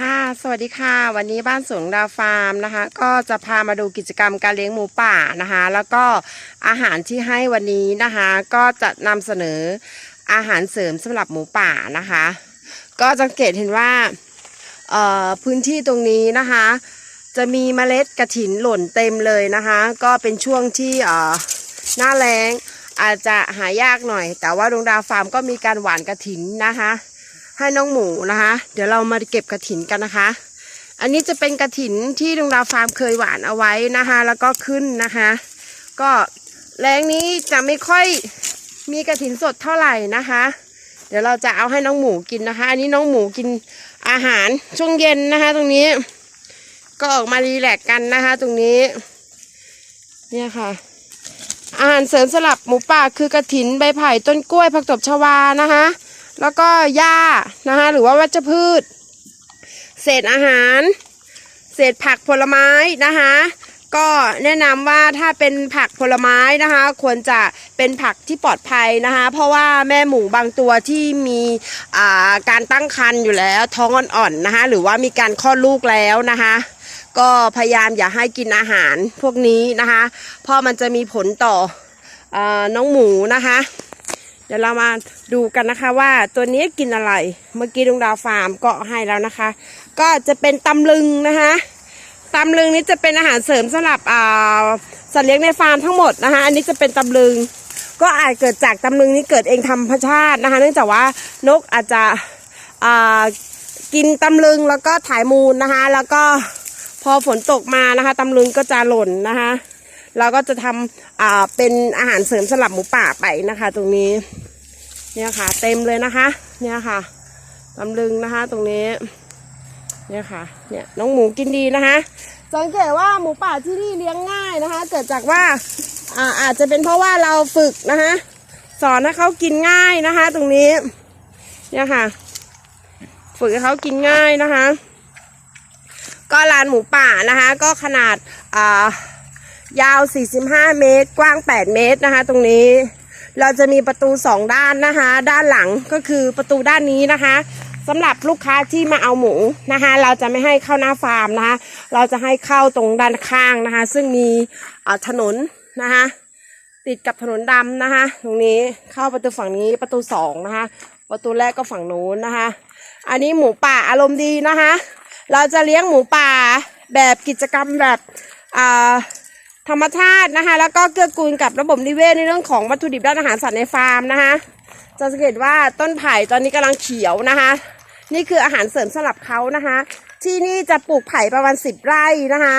ค่ะ สวัสดีค่ะ วันนี้บ้านสวนดาวฟาร์มนะคะ ก็จะพามาดูกิจกรรมการเลี้ยงหมูป่านะคะ แล้วก็อาหารที่ให้วันนี้นะคะ ก็จะนำเสนออาหารเสริมสำหรับหมูป่านะคะ ก็สังเกตเห็นว่าพื้นที่ตรงนี้นะคะ จะมีเมล็ดกระถินหล่นเต็มเลยนะคะ ก็เป็นช่วงที่หน้าแล้งอาจจะหายากหน่อย แต่ว่าดวงดาวฟาร์มก็มีการหว่านกระถินนะคะ ให้น้องหมูนะคะ เดี๋ยวเรามาเก็บกระถินกันนะคะ อันนี้จะเป็นกระถินที่ดวงดาวฟาร์มเคยหว่านเอาไว้นะคะ แล้วก็ขึ้นนะคะ ก็แรงนี้จะไม่ค่อยมีกระถินสดเท่าไหร่นะคะ เดี๋ยวเราจะเอาให้น้องหมูกินนะคะ อันนี้น้องหมูกินอาหารช่วงเย็นนะคะ ตรงนี้ ก็ออกมารีแลกซ์กันนะคะ ตรงนี้ เนี่ยค่ะอาหารเสริมสลับหมูป่าคือกระถินใบไผ่ต้นกล้วยผักตบชวานะคะ แล้วก็หญ้านะคะหรือว่าวัชพืช เศษอาหาร เศษผักผลไม้นะคะก็แนะนำว่าถ้าเป็นผักผลไม้นะคะ ควรจะเป็นผักที่ปลอดภัยนะคะ เพราะว่าแม่หมูบางตัวที่มีอาการตั้งครรภ์อยู่แล้ว ท้องอ่อนๆนะคะ หรือว่ามีการคลอดลูกแล้วนะคะ ก็พยายามอย่าให้กินอาหารพวกนี้นะคะ เพราะมันจะมีผลต่ออน้องหมูนะคะ ดี๋ยวเรามาดูกันนะคะว่าตัวนี้กินอะไร เมื่อกี้ดวงดาวฟาร์มก็ให้แล้วนะคะ ก็จะเป็นตำลึงนะคะตำลึงนี้จะเป็นอาหารเสริมสำหรับสัตว์เลี้ยงในฟาร์มทั้งหมดนะคะ อันนี้จะเป็นตำลึง ก็อาจเกิดจากตำลึงนี้เกิดเองธรรมชาตินะคะ เนื่องจากว่านกอาจจะกินตำลึงแล้วก็ถ่ายมูลนะคะ แล้วก็พอฝนตกมานะคะตำลึงก็จะหล่นนะคะเราก็จะทำเป็นอาหารเสริมสำหรับหมูป่าไปนะคะ ตรงนี้ เนี่ยค่ะ เต็มเลยนะคะ เนี่ยค่ะตำลึงนะคะ ตรงนี้ เนี่ยค่ะ เนี่ยน้องหมูกินดีนะคะสังเกตว่าหมูป่าที่นี่เลี้ยงง่ายนะคะ เกิดจากว่าอ่าอาจจะเป็นเพราะว่าเราฝึกนะคะ สอนให้เขากินง่ายนะคะ ตรงนี้ เนี่ยค่ะ ฝึกให้เขากินง่ายนะคะ ก็ลานหมูป่านะคะ ก็ขนาดอ่ายาว 45 เมตร กว้าง 8 เมตรนะคะ ตรงนี้ เราจะมีประตูสองด้านนะคะ ด้านหลังก็คือประตูด้านนี้นะคะสำหรับลูกค้าที่มาเอาหมูนะคะ เราจะไม่ให้เข้าหน้าฟาร์มนะคะ เราจะให้เข้าตรงด้านข้างนะคะ ซึ่งมีถนนนะคะติดกับถนนดำนะคะ ตรงนี้เข้าประตูฝั่งนี้ประตูสองนะคะ ประตูแรกก็ฝั่งนู้นนะคะ อันนี้หมูป่าอารมณ์ดีนะคะ เราจะเลี้ยงหมูป่าแบบกิจกรรมแบบอ่า ธรรมชาตินะคะ แล้วก็เกื้อกูลกับระบบนิเวศในเรื่องของวัตถุดิบด้านอาหารสัตว์ในฟาร์มนะคะจะสังเกตว่าต้นไผ่ตอนนี้กำลังเขียวนะคะ นี่คืออาหารเสริมสำหรับเขานะคะ ที่นี่จะปลูกไผ่ประมาณสิบไร่นะคะ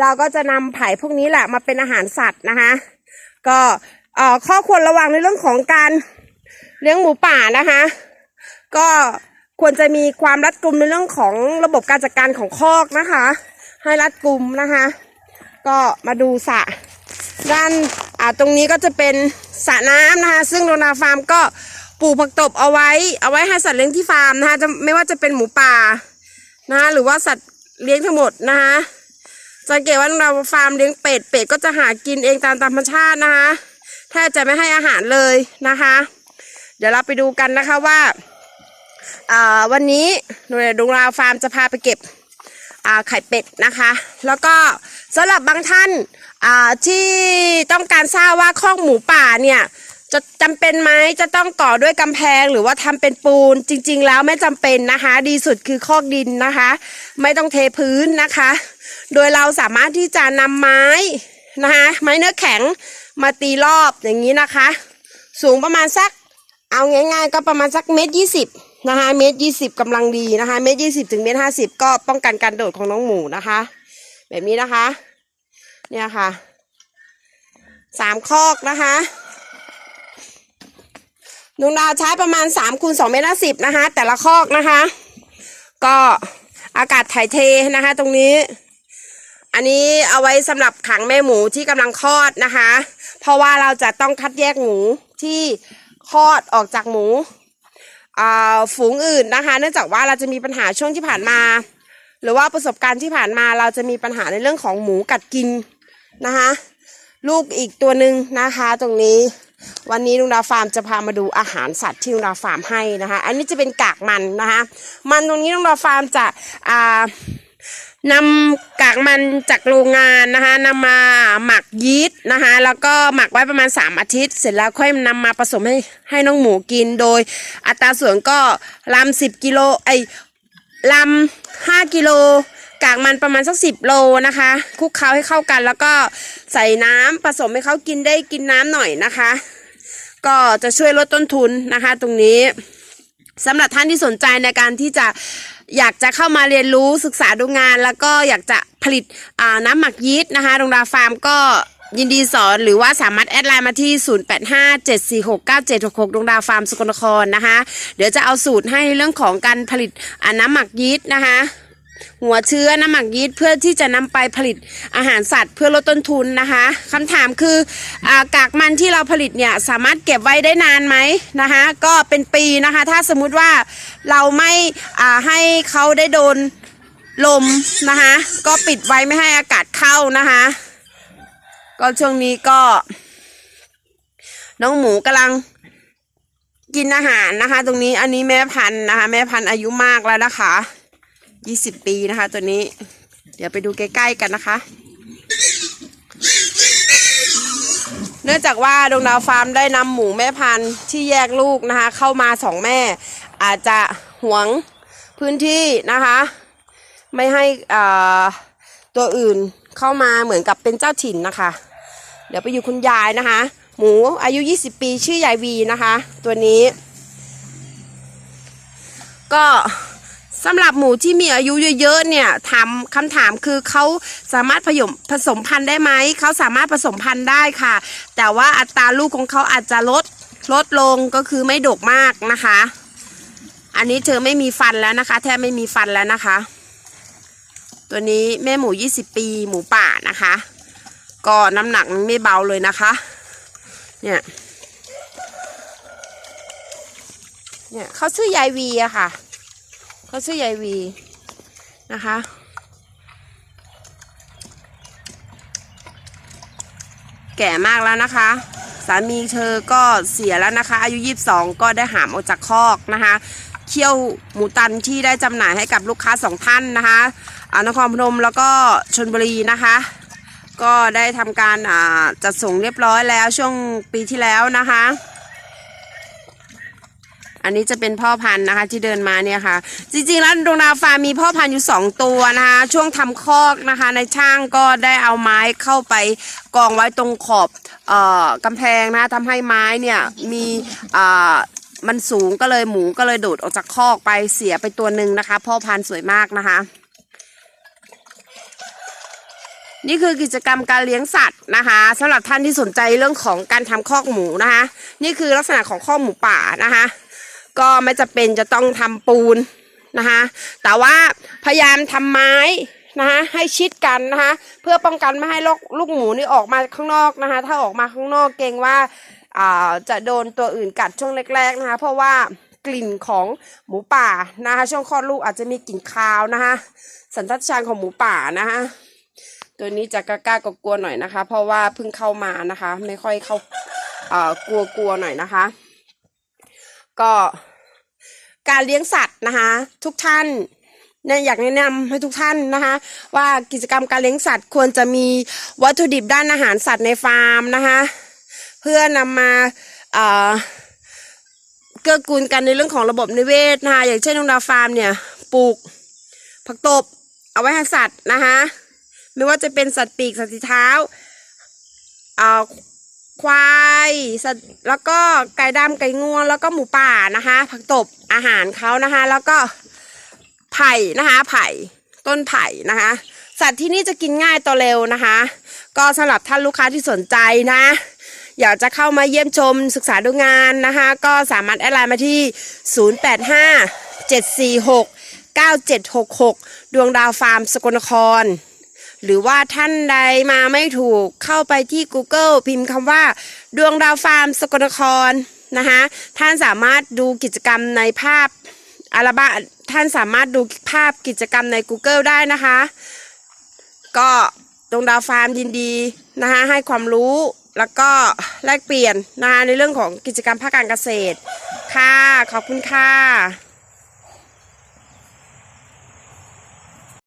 เราก็จะนำไผ่พวกนี้แหละมาเป็นอาหารสัตว์นะคะ ก็เอ่อข้อควรระวังในเรื่องของการเลี้ยงหมูป่านะคะ ก็ควรจะมีความรัดกุมในเรื่องของระบบการจัดการของคอกนะคะ ให้รัดกุมนะคะ ก็มาดูสระด้านอ่าตรงนี้ก็จะเป็นสระน้ำนะคะ ซึ่งโรนาฟาร์มก็ปลูกผักตบเอาไว้ เอาไว้ให้สัตว์เลี้ยงที่ฟาร์มนะคะจะไม่ว่าจะเป็นหมูป่านะคะหรือว่าสัตว์เลี้ยงทั้งหมดนะคะสังเกตว่าเราฟาร์มเลี้ยงเป็ดเป็ดก็จะหากินเองตามธรรมชาตินะคะแทบจะไม่ให้อาหารเลยนะคะ เดี๋ยวเราไปดูกันนะคะว่าวันนี้หน่วยดวงราวฟาร์มจะพาไปเก็บ ไข่เป็ดนะคะ แล้วก็สำหรับบางท่านที่ต้องการทราบว่าคอกหมูป่าเนี่ยจะจำเป็นไหมจะต้องก่อด้วยกำแพงหรือว่าทำเป็นปูนจริง ๆ แล้วไม่จำเป็นนะคะ ดีสุดคือคอกดินนะคะ ไม่ต้องเทพื้นนะคะ โดยเราสามารถที่จะนำไม้นะคะไม้เนื้อแข็งมาตีรอบอย่างนี้นะคะ สูงประมาณสัก เอาง่ายๆ ก็ประมาณสักเมตรยี่สิบ นะคะเมตรยี่สิบกำลังดีนะคะเมตรยี่สิบถึงเมตรห้าสิบก็ป้องกันการโดดของน้องหมูนะคะ แบบนี้นะคะ เนี่ยค่ะสามคอกนะคะดวงดาวใช้ประมาณสามคูณสองเมตรสิบนะคะ แต่ละคอกนะคะ ก็อากาศถ่ายเทนะคะ ตรงนี้ อันนี้เอาไว้สำหรับขังแม่หมูที่กำลังคลอดนะคะ เพราะว่าเราจะต้องคัดแยกหมูที่คลอดออกจากหมู ฝูงอื่นนะคะ เนื่องจากว่าเราจะมีปัญหาช่วงที่ผ่านมา หรือว่าประสบการณ์ที่ผ่านมาเราจะมีปัญหาในเรื่องของหมูกัดกินนะคะ ลูกอีกตัวหนึ่งนะคะตรงนี้วันนี้ลุงดาวฟาร์มจะพามาดูอาหารสัตว์ที่ลุงดาวฟาร์มให้นะคะ อันนี้จะเป็นกากมันนะคะ มันตรงนี้ลุงดาวฟาร์มจะอ่า นำกากมันจากโรงงานนะคะนำมาหมักยีสต์นะคะแล้วก็หมักไว้ประมาณ 3 อาทิตย์ เสร็จแล้วค่อยนำมาผสมให้ให้น้องหมูกินโดย อัตราส่วนก็ลำ10กิโลไอลำ5กิโลกากมันประมาณสักสิบโลนะคะคลุกเคล้าให้เข้ากัน แล้วก็ใส่น้ำผสมให้เขากินได้กินน้ำหน่อยนะคะ ก็จะช่วยลดต้นทุนนะคะ ตรงนี้สำหรับท่านที่สนใจในการที่จะ อยากจะเข้ามาเรียนรู้ศึกษาดูงาน แล้วก็อยากจะผลิตน้ำหมักยีสต์นะคะโรงดาฟาร์มก็ยินดีสอนหรือว่าสามารถแอดไลน์มาที่ 0857469766ดวงดาวฟาร์มสกลนครนะคะ เดี๋ยวจะเอาสูตรให้เรื่องของการผลิตน้ำหมักยีสต์นะคะหัวเชื้อน้ำหมักยีสต์เพื่อที่จะนำไปผลิตอาหารสัตว์เพื่อลดต้นทุนนะคะคำถามคืออกากมันที่เราผลิตเนี่ยสามารถเก็บไว้ได้นานไหมนะคะ ก็เป็นปีนะคะ ถ้าสมมติว่า เราไม่อ่าให้เขาได้โดนลมนะคะก็ปิดไว้ไม่ให้อากาศเข้านะคะก็ช่วงนี้ก็ น้องหมูกำลังกินอาหารนะคะ ตรงนี้อันนี้แม่พันธุ์นะคะ แม่พันธุ์อายุมากแล้วนะคะยี่สิบปีนะคะ ตัวนี้ เดี๋ยวไปดูใกล้ๆกันนะคะ เนื่องจากว่าดวงดาวฟาร์มได้นำหมูแม่พันธุ์ที่แยกลูกนะคะ เข้ามาสองแม่ อาจจะหวงพื้นที่นะคะ ไม่ให้ตัวอื่นเข้ามาเหมือนกับเป็นเจ้าถิ่นนะคะ เดี๋ยวไปอยู่คุณยายนะคะ หมูอายุ 20 ปีชื่อยายวีนะคะ ตัวนี้ ก็สำหรับหมูที่มีอายุเยอะๆเนี่ยถามคำถามคือเขาสามารถผสมผสมพันธุ์ได้ไหมเขาสามารถผสมพันธุ์ได้ค่ะ แต่ว่าอัตราลูกของเขาอาจจะลดลดลงก็คือไม่ดกมากนะคะ อันนี้เธอไม่มีฟันแล้วนะคะ แทบไม่มีฟันแล้วนะคะ ตัวนี้แม่หมู 20 ปีหมูป่านะคะ ก็น้ำหนักไม่เบาเลยนะคะ เนี่ยเนี่ยเขาชื่อยายวีอะค่ะเขาชื่อยายวีนะคะแก่มากแล้วนะคะ สามีเธอก็เสียแล้วนะคะ อายุ 22 ก็ได้หามออกจากคอกนะคะ เคี่ยวหมูตันที่ได้จำหน่ายให้กับลูกค้าสองท่านนะคะอนครพนมแล้วก็ชนบุรีนะคะ ก็ได้ทำการจัดส่งเรียบร้อยแล้วช่วงปีที่แล้วนะคะ อันนี้จะเป็นพ่อพันธุ์นะคะที่เดินมาเนี่ยค่ะ จริงๆแล้วดวงดาวฟาร์มมีพ่อพันธุ์อยู่ 2 ตัวนะคะ ช่วงทำคอกนะคะในช่างก็ได้เอาไม้เข้าไปกองไว้ตรงขอบออกำแพงนะคะทำให้ไม้เนี่ยมีอ่า มันสูงก็เลยหมูก็เลยโดดออกจากคอกไปเสียไปตัวหนึ่งนะคะ พ่อพันธุ์สวยมากนะคะ นี่คือกิจกรรมการเลี้ยงสัตว์นะคะสำหรับท่านที่สนใจเรื่องของการทำคอกหมูนะคะ นี่คือลักษณะของคอกหมูป่านะคะ ก็ไม่จะเป็นจะต้องทำปูนนะคะ แต่ว่าพยายามทำไม้นะคะให้ชิดกันนะคะ เพื่อป้องกันไม่ให้ลูกลูกหมูนี่ออกมาข้างนอกนะคะ ถ้าออกมาข้างนอกเกรงว่า จะโดนตัวอื่นกัดช่วงแรกๆนะคะ เพราะว่ากลิ่นของหมูป่านะคะ ช่วงคลอดลูกอาจจะมีกลิ่นคาวนะคะ สัญชาตญาณของหมูป่านะคะตัวนี้จะกล้าๆกลัวหน่อยนะคะ เพราะว่าเพิ่งเข้ามานะคะ ไม่ค่อยเข้าเอ่อกลัวๆหน่อยนะคะ ก็การเลี้ยงสัตว์นะคะ ทุกท่านเนี่ยอยากแนะนำให้ทุกท่านนะคะ ว่ากิจกรรมการเลี้ยงสัตว์ควรจะมีวัตถุดิบด้านอาหารสัตว์ในฟาร์มนะคะ พื่อนำมาเกื้อกูลกันในเรื่องของระบบนิเวศนะคะอย่างเช่นนงดาวฟาร์มเนี่ยปลูกผักตบเอาไว้ให้สัตว์นะคะไม่ว่าจะเป็นสัตว์ปีกสัตว์สีเท้าเอ่อควายสัตว์แล้วก็ไก่ดำไก่งวง แล้วก็หมูป่านะคะ ผักตบอาหารเขานะคะ แล้วก็ไผ่นะคะไผ่ต้นไผ่นะคะ สัตว์ที่นี่จะกินง่ายตัวเร็วนะคะ ก็สำหรับท่านลูกค้าที่สนใจนะ อยากจะเข้ามาเยี่ยมชมศึกษาดูงานนะคะ ก็สามารถแอดไลน์มาที่ 085 746 9766 ดวงดาวฟาร์มสกลนคร หรือว่าท่านใดมาไม่ถูกเข้าไปที่ Google พิมพ์คำว่า ดวงดาวฟาร์มสกลนครนะคะท่านสามารถดูกิจกรรมในภาพอัลบั้มท่านสามารถดูภาพกิจกรรมใน Google ได้นะคะ ก็ดวงดาวฟาร์มยินดีนะคะให้ความรู้ แล้วก็แลกเปลี่ยนนะคะในเรื่องของกิจกรรมภาคการเกษตร ค่ะ ขอบคุณค่ะ